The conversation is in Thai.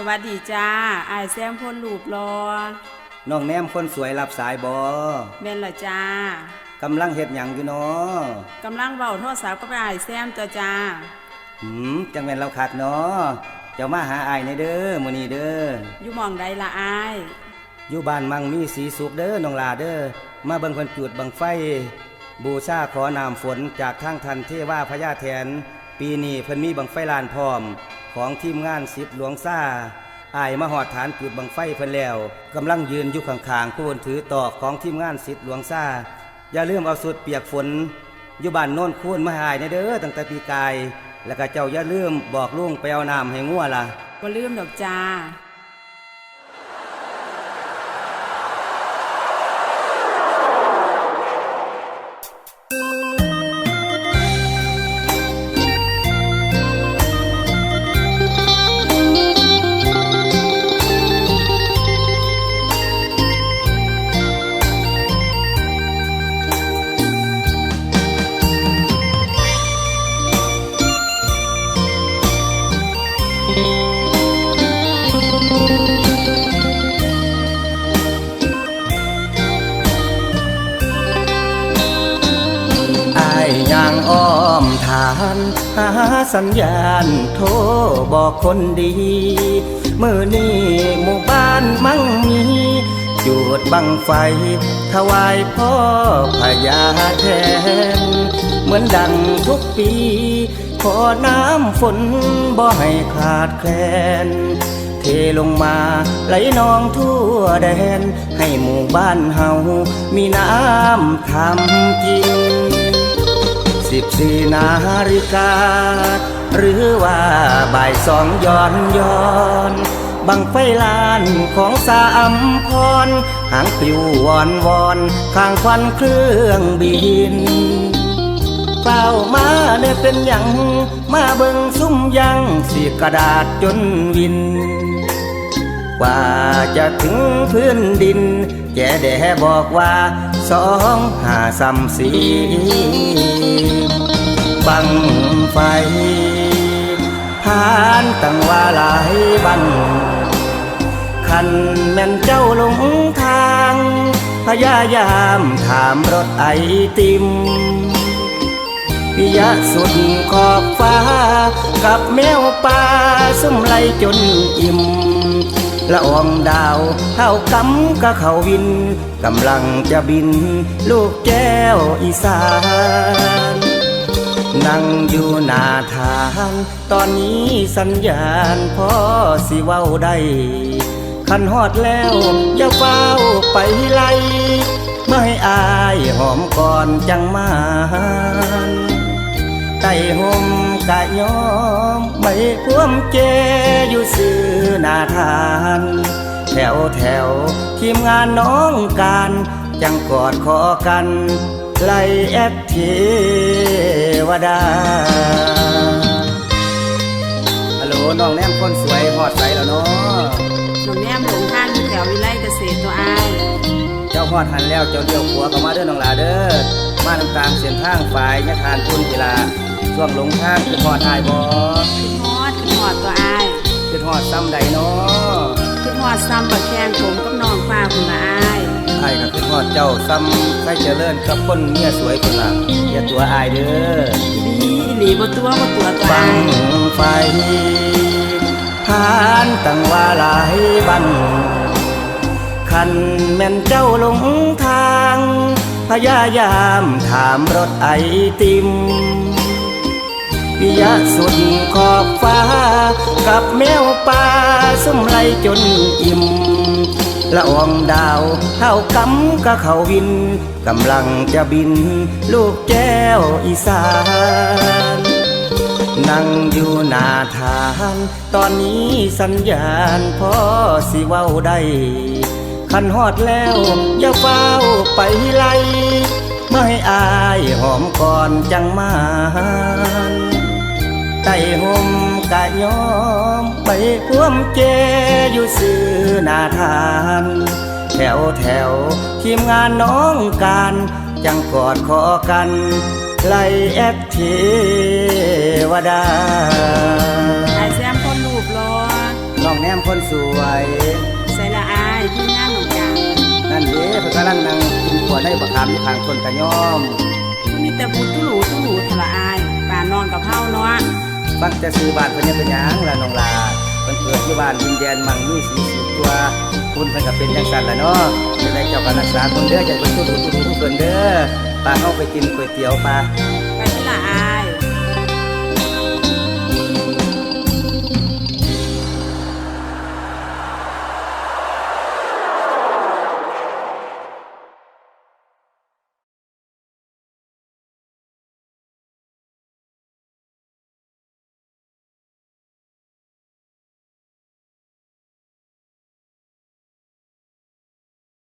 สวัสดีจ้าอายแซมพ่นลูกรอน้องแนมคนสวยรับสายบอแม่นละจ้ากำลังเฮ็ดหยังอยู่เนาะกำลังเว้าโทรศัพท์กับอายแซมตัวจ้าหืมจังแม่นเราคักเนาะเจ้ามาหาอายในเด้อมื้อนี้เด้ออยู่หมองใดละอายอยู่บ้านมั่งมีสีสุขเด้อน้องลาเด้อมาเบิ่งเพิ่นจุดบังไฟ บูชาขอน้ำฝนจากทางทันเทวาพญาแทน ปีนี้เพิ่นมีบังไฟลานพร้อม ของทีมงานสิทธิ์หลวงซ่าอายมหอดฐานจุดบังไฟเพิ่นแล้วกำลังยืนอยู่ข้างๆผู้บนถือตอกของทีมงานสิทธิ์หลวงซ่า อย่าลืมเอาสุดเปียกฝนอยู่บ้านโน่นคูนมาหายในเด้อตั้งแต่ปีกาย แล้วก็เจ้าอย่าลืมบอกลุงไปเอาน้ำให้งัวล่ะ ก็ลืมดอกจ้าานหาสัญญาณโทรบอกคนดี มือนี้หมู่บ้านมั่งมีจุดบังไฟ ถวายพ่อพญาแทน เหมือนดังทุกปี ขอน้ำฝนบ่ให้ขาดแคลนเทลงมาไหลนองทั่วแดน ให้หมู่บ้านเฮามีน้ำทำกิน สิบสี่นาฬิกา หรือว่าบ่ายสองย้อนย้อนบังไฟลานของสาอัมพรหางปิววอนวอนข้างควันเครื่องบินเปล่ามาเนี่ยเป็นหยังมาเบิ่งซุ้มยังสีกระดาษจนวิน กว่าจะถึงพื้นดิน แกแดบอกว่า สองหาซ้ำสีบังไฟผ่านตั้งว่าหลายบันคันแม่นเจ้าหลงทาง พยายามถามรถไอติมปิยะสุดขอบฟ้า กับแมวป่าซุ่มไล่จนอิ่ม ละอองดาวเท่ากำกะเขาวินกำลังจะบิน ลูกแก้วอีสานนั่งอยู่หน้าทาง ตอนนี้สัญญาณพ่อสิเว้าได้คันฮอดแล้วอย่าเฝ้าไปไล่ไม่ให้อายหอมก่อนจังมาไต่ห่มกะยอม พ่วมเจอยู่ซื่อหนาทาน แถวแถวทีมงานน้องการ จังกอดคอกันไล่แอดเทวดาฮัลโหลน้องแนมคนสวยหอดใสแล้วเนาะหนูแนมหลงทางอยู่แถววิไลเกษตรตัวอายเจ้าหอดหันแล้วเจ้าเลี้ยวขัวเข้ามาเด้อน้องหลาเด้อมาทางกลางเส้นทางฝ่ายยะทานพุ่นกีฬาช่วงหลงทางคือหอดอายบ่ขึ้นฮอดขึ้นฮ อดตัวอายคือหอดซ้ำใดเนาะขึ้นฮอดซ้ำบักแข้งผมกับน้องฟ้าคุณละอายไอ้ก็คือทอดเจ้าซ้ำใส่เจริญกับคนเมียสวยคนละอย่าตัวอายเด้ออีหลีอีหลีบ่ตัวบ่ตัวตัวบัอางยไฟผ่านตั้งว่าหลายบันคันแม่นเจ้าหลงทาง พยายามถามรถไอติม ปิยะสุดขอบฟ้า กับแมวป่าซุ่มไลจนอิ่มละอองดาวเท่ากำกะเขาวิน กำลังจะบิน ลูกแก้วอีสาน นั่งอยู่หน้าทางตอนนี้สัญญาณพ่อสิเว้าได้คันฮอดแล้วอย่าเฝ้าไปไล่ไม่อายหอมก่อนจังมาน ไต่ห่มกะยอมไปพ่วมเจอยู่ซื่อหนาทาน แถวแถวทีมงานน้องการ จังกอดขอกันไล่แอดเทวดาอายแซมพ่นลูกรอน้น้องแนมคนสวย ใส่ละอายที่งานหนองกลางนั่นเด้เพิ่นกำลังนั่งกินขวดได้บักขามอยู่ข้างคนกะย่อมมันมีแต่พูดทุหลูทุหลูทละอายป่านอนกับเฮาเนาะ ฟังแต่ซื้อบ้านเพิ่นยังเป็นหยังล่ะน้องลาเพิ่นเกิดที่บ้านดินแดนมังมีสีสิบตัวคุณเพิ่นก็เป็นจังซั่นล่ะเนาะจะได้เจ้าก็รักษาคนเด้ออย่าไปทุทุทุทุเพิ่นเด้อปลาเข้าไปกินก๋วยเตี๋ยวปลา